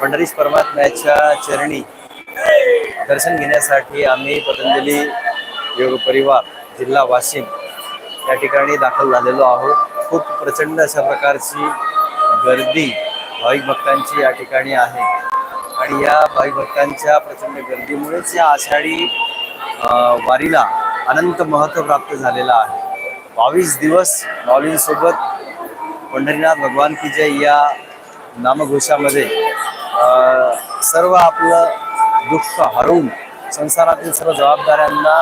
पंढरीश परमात्म्याच्या चरणी दर्शन घेण्यासाठी आम्ही पतंजली योग परिवार जिल्हा वाशिम या ठिकाणी दाखल झालेलो आहोत. खूप प्रचंड अशा प्रकारची गर्दी भाविक भक्तांची या ठिकाणी आहे. आणि या भाविक भक्तांच्या प्रचंड गर्दीमुळेच या आषाढी वारीला अनंत महत्त्व प्राप्त झालेलं आहे. बावीस दिवस माऊलींसोबत पंढरीनाथ भगवान की जय या नामघोषामध्ये सर्व आपलं दुःख हरवून संसारातील सर्व जबाबदाऱ्यांना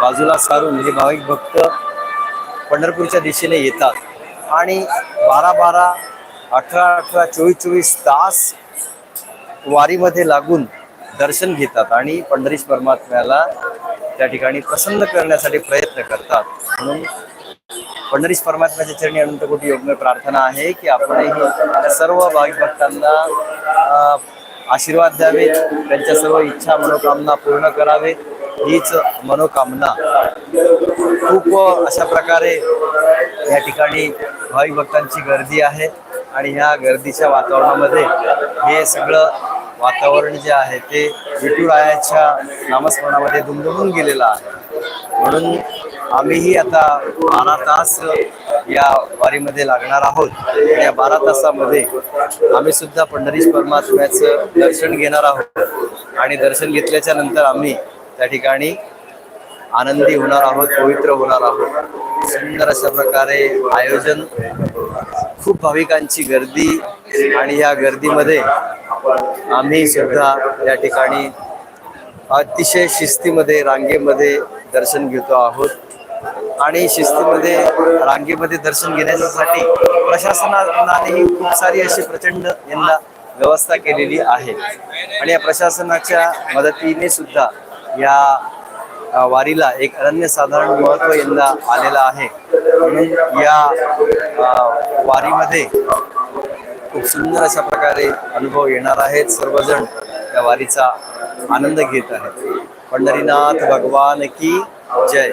बाजूला सारून हे भाविक भक्त पंढरपूरच्या दिशेने येतात. आणि बारा बारा अठरा अठरा चोवीस चोवीस तास वारीमध्ये लागून दर्शन घेतात आणि पंढरीश परमात्म्याला त्या ठिकाणी प्रसन्न करण्यासाठी प्रयत्न करतात. म्हणून पंढरीस परमात्म्याच्या चरणी अनंत कोटी योगमय प्रार्थना आहे की आपणही त्या सर्व भाविक भक्तांना आशीर्वाद द्यावेत त्यांच्या सर्व इच्छा मनोकामना पूर्ण करावेत. हीच मनोकामना. खूप अशा प्रकारे या ठिकाणी भाविक भक्तांची गर्दी आहे आणि ह्या गर्दीच्या वातावरणामध्ये हे सगळं वातावरण जे आहे ते विठुरायाच्या नामस्मरणामध्ये दुमदुमून गेलेलं आहे. म्हणून आम्हीही आता बारा तास या वारीमध्ये लागणार आहोत. या बारा तासामध्ये आम्ही सुद्धा पंढरीश परमात्म्याचं दर्शन घेणार आहोत. आणि दर्शन घेतल्याच्या नंतर आम्ही त्या ठिकाणी आनंदी होणार आहोत पवित्र होणार आहोत. सुंदर अशा प्रकारे आयोजन खूप भाविकांची गर्दी आणि या गर्दीमध्ये आम्ही सुद्धा या ठिकाणी अतिशय शिस्तीमध्ये रांगेमध्ये दर्शन घेतो आहोत. आणि शिस्तीमध्ये रांगेमध्ये दर्शन घेण्यासाठी प्रशासनानेही खूप सारी अशी प्रचंड यंदा व्यवस्था केलेली आहे. आणि या प्रशासनाच्या मदतीने सुद्धा या वारीला एक अनन्यसाधारण महत्त्व यंदा आलेलं आहे. म्हणून या वारीमध्ये खूप सुंदर अशा प्रकारे अनुभव येणार आहेत. सर्वजण या वारीचा आनंद घेत आहेत. पंढरीनाथ भगवान की जय.